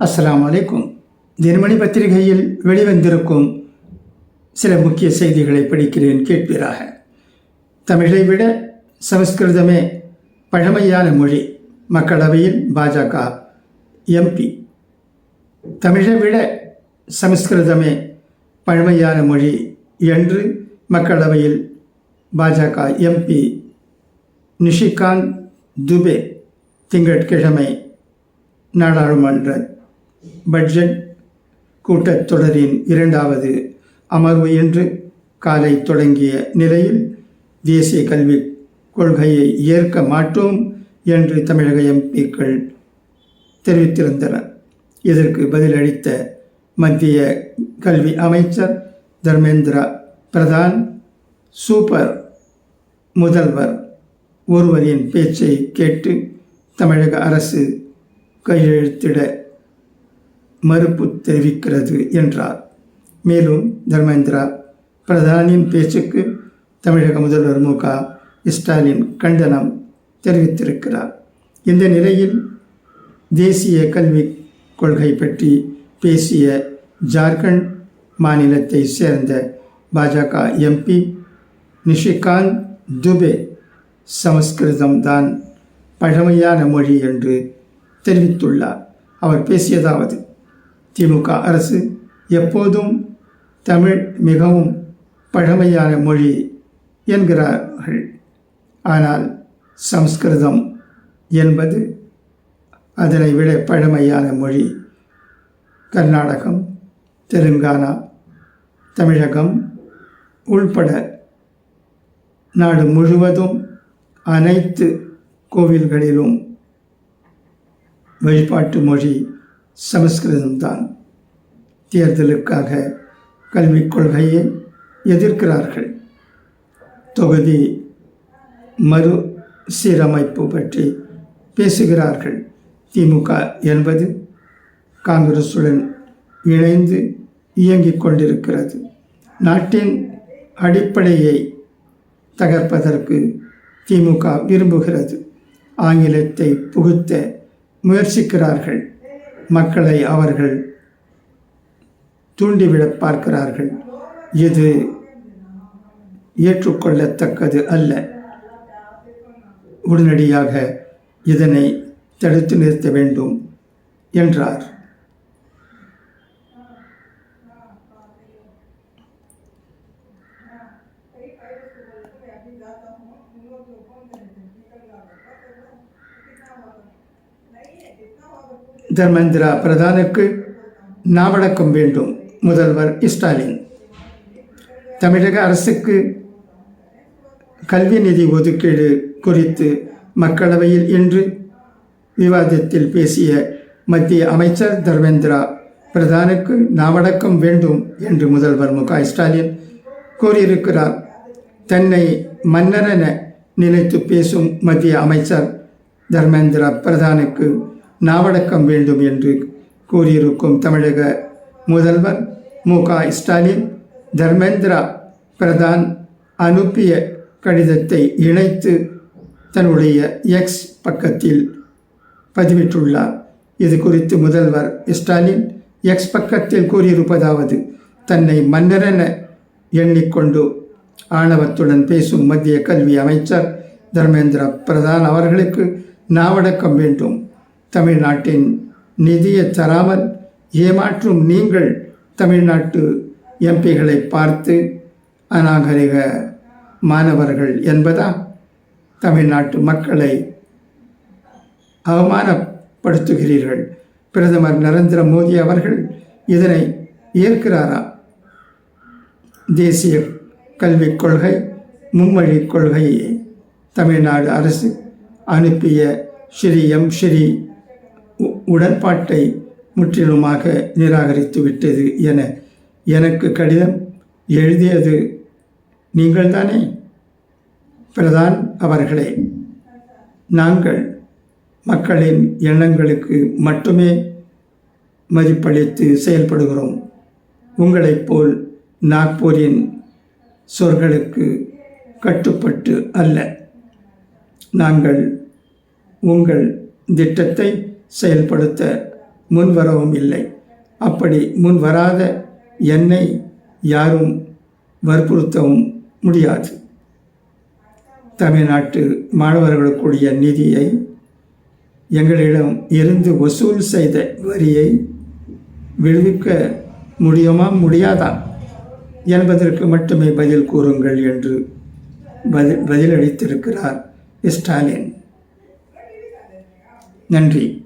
அஸ்லாம் வலைக்கும் தினமணி பத்திரிகையில் வெளிவந்திருக்கும் சில முக்கிய செய்திகளை படிக்கிறேன் கேட்பீராக. தமிழை விட சமஸ்கிருதமே பழமையான மொழி. மக்களவையில் பாஜக எம்பி. தமிழை விட சமஸ்கிருதமே பழமையான மொழி என்று மக்களவையில் பாஜக எம்பி நிஷிகாந்த் துபே திங்கட்கிழமை நாடாளுமன்ற பட்ஜெட் கூட்டத்தொடரின் இரண்டாவது அமர்வு இன்று காலை தொடங்கிய நிலையில் தேசிய கல்விக் கொள்கையை ஏற்க மாட்டோம் என்று தமிழக எம்பிக்கள் தெரிவித்திருந்தனர். இதற்கு பதிலளித்த மத்திய கல்வி அமைச்சர் தர்மேந்திரா பிரதான் சூப்பர் முதல்வர் ஒருவரின் பேச்சை கேட்டு தமிழக அரசு கையெழுத்திட மறுப்பு தெரிவிக்கிறது என்றார். மேலும் தர்மேந்திரா பிரதானின் பேச்சுக்கு தமிழக முதல்வர் மு. க. ஸ்டாலின் கண்டனம் தெரிவித்திருக்கிறார். இந்த நிலையில் தேசிய கல்விக் கொள்கை பற்றி பேசிய ஜார்க்கண்ட் மாநிலத்தை சேர்ந்த பாஜக எம்பி நிஷிகாந்த் துபே சமஸ்கிருதம் தான் பழமையான மொழி என்று தெரிவித்துள்ளார். அவர் பேசியதாவது திமுக அரசு எப்போதும் தமிழ் மிகவும் பழமையான மொழி என்கிறார்கள். ஆனால் சமஸ்கிருதம் என்பது அதனை விட பழமையான மொழி. கர்நாடகம் தெலுங்கானா தமிழகம் உள்பட நாடு முழுவதும் அனைத்து கோவில்களிலும் வழிபாட்டு மொழி சமஸ்கிருதம்தான் தேர்தலுக்காக கல்விக் கொள்கையை எதிர்க்கிறார்கள். தொகுதி மறு சீரமைப்பு பற்றி பேசுகிறார்கள். திமுக என்பது காங்கிரசுடன் இணைந்து இயங்கிக் கொண்டிருக்கிறது. நாட்டின் அடிப்படையை தகர்ப்பதற்கு திமுக விரும்புகிறது. ஆங்கிலத்தை புகுத்த முயற்சிக்கிறார்கள். மக்களை அவர்கள் தூண்டிவிட பார்க்கிறார்கள். இது ஏற்றுக்கொள்ளத்தக்கது அல்ல. உடனடியாக இதனை தடுத்து நிறுத்த வேண்டும் என்றார். தர்மேந்திரா பிரதானுக்கு நாவடக்கம் வேண்டும். முதல்வர் ஸ்டாலின். தமிழக அரசுக்கு கல்வி நிதி ஒதுக்கீடு குறித்து மக்களவையில் இன்று விவாதத்தில் பேசிய மத்திய அமைச்சர் தர்மேந்திரா பிரதானுக்கு நாவடக்கம் வேண்டும் என்று முதல்வர் மு ஸ்டாலின் கூறியிருக்கிறார். தன்னை மன்னரென நினைத்து பேசும் மத்திய அமைச்சர் தர்மேந்திரா பிரதானுக்கு நாவடக்கம் வேண்டும் என்று கூறியிருக்கும் தமிழக முதல்வர் மு க ஸ்டாலின் தர்மேந்திரா பிரதான் அனுப்பிய கடிதத்தை இணைத்து தன்னுடைய எக்ஸ் பக்கத்தில் பதிவிட்டுள்ளார். இது குறித்து முதல்வர் ஸ்டாலின் எக்ஸ் பக்கத்தில் கூறியிருப்பதாவது தன்னை மன்னரென எண்ணிக்கொண்டு ஆணவத்துடன் பேசும் மத்திய கல்வி அமைச்சர் தர்மேந்திர பிரதான் அவர்களுக்கு நாவடக்கம் வேண்டும். தமிழ்நாட்டின் நிதியை தராமல் ஏமாற்றும் நீங்கள் தமிழ்நாட்டு எம்பிகளை பார்த்து அநாகரிக மாணவர்கள் என்பதா தமிழ்நாட்டு மக்களை அவமானப்படுத்துகிறீர்கள். பிரதமர் நரேந்திர மோடி அவர்கள் இதனை ஏற்கிறாரா? தேசிய கல்விக் கொள்கை மும்மொழி கொள்கையை தமிழ்நாடு அரசு அனுப்பிய ஸ்ரீ எம் ஸ்ரீ உடன்பாட்டை முற்றிலுமாக நிராகரித்து விட்டது என எனக்கு கடிதம் எழுதியது நீங்கள்தானே? பிரதான் அவர்களே நாங்கள் மக்களின் எண்ணங்களுக்கு மட்டுமே மதிப்பளித்து செயல்படுகிறோம். உங்களைப் போல் நாக்பூரின் சொற்களுக்கு கட்டுப்பட்டு அல்ல. நாங்கள் உங்கள் திட்டத்தை செயல்படுத்த முன்வரவும் இல்லை. அப்படி முன் வராத என்னை யாரும் வற்புறுத்தவும் முடியாது. தமிழ்நாட்டு மாணவர்களுக்குரிய நிதியை எங்களிடம் இருந்து வசூல் செய்த வரியை விடுவிக்க முடியுமா முடியாதா என்பதற்கு மட்டுமே பதில் கூறுங்கள் என்று பதில் பதிலளித்திருக்கிறார் ஸ்டாலின். நன்றி.